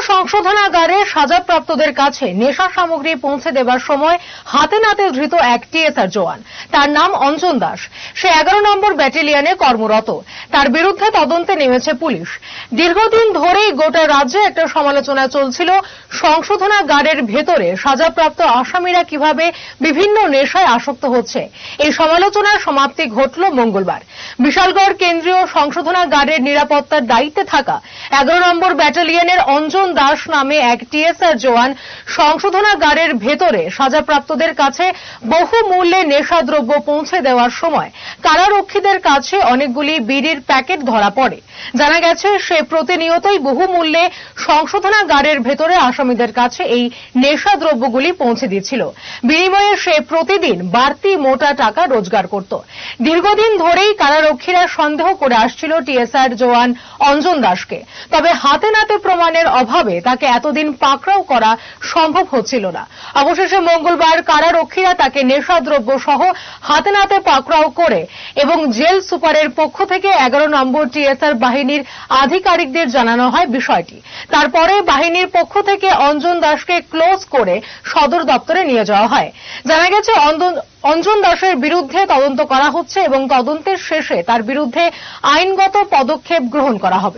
সংশোধনাগারে সাজাপ্রাপ্তদের কাছে নেশা সামগ্রী পৌঁছে দেবার সময় হাতে নাতে ধৃত এক টিএসআর জওয়ান। তার নাম অঞ্জন দাস। সে এগারো নম্বর ব্যাটালিয়নে কর্মরত। তার বিরুদ্ধে তদন্তে নেমেছে পুলিশ। দীর্ঘদিন ধরেই গোটা রাজ্যে একটা সমালোচনা চলছিল, সংশোধনাগারের ভেতরে সাজাপ্রাপ্ত আসামিরা কীভাবে বিভিন্ন নেশায় আসক্ত হচ্ছে। এই সমালোচনার সমাপ্তি ঘটল মঙ্গলবার। বিশালগড় কেন্দ্রীয় সংশোধনাগারের নিরাপত্তার দায়িত্বে থাকা এগারো নম্বর ব্যাটালিয়নের অঞ্জন দাস নামে এক টিএসআর জওয়ান সংশোধনাগারের ভেতরে সাজাপ্রাপ্তদের কাছে বহু মূল্যে নেশাদ্রব্য পৌঁছে দেওয়ার সময় কারারক্ষীদের কাছে অনেকগুলি বিড়ির প্যাকেট ধরা পড়ে। জানা গেছে, সে প্রতিনিয়তই বহু মূল্যে সংশোধনাগারের ভেতরে আসামিদের কাছে এই নেশাদ্রব্যগুলি পৌঁছে দিচ্ছিল বিনিময়ে সে প্রতিদিন বাড়তি মোটা টাকা রোজগার করত। দীর্ঘদিন ধরেই কারারক্ষীরা সন্দেহ করে আসছিল টিএসআর জওয়ান অঞ্জন দাসকে। তবে হাতে নাতে প্রমাণের অভাবে তাকে এতদিন পাকড়াও করা সম্ভব হচ্ছিল না। অবশেষে মঙ্গলবার কারারক্ষীরা তাকে নেশাদ্রব্য সহ হাতে নাতে পাকড়াও করে এবং জেল সুপারের পক্ষ থেকে এগারো নম্বর টিএসআর বাহিনীর আধিকারিকদের জানানো হয় বিষয়টি। তারপরে বাহিনীর পক্ষ থেকে অঞ্জন দাসকে ক্লোজ করে সদর দপ্তরে নিয়ে যাওয়া হয়। জানা গেছে অঞ্জন দাসের বিরুদ্ধে তদন্ত করা হচ্ছে এবং তদন্তের শেষে তার বিরুদ্ধে আইনগত পদক্ষেপ গ্রহণ করা হবে।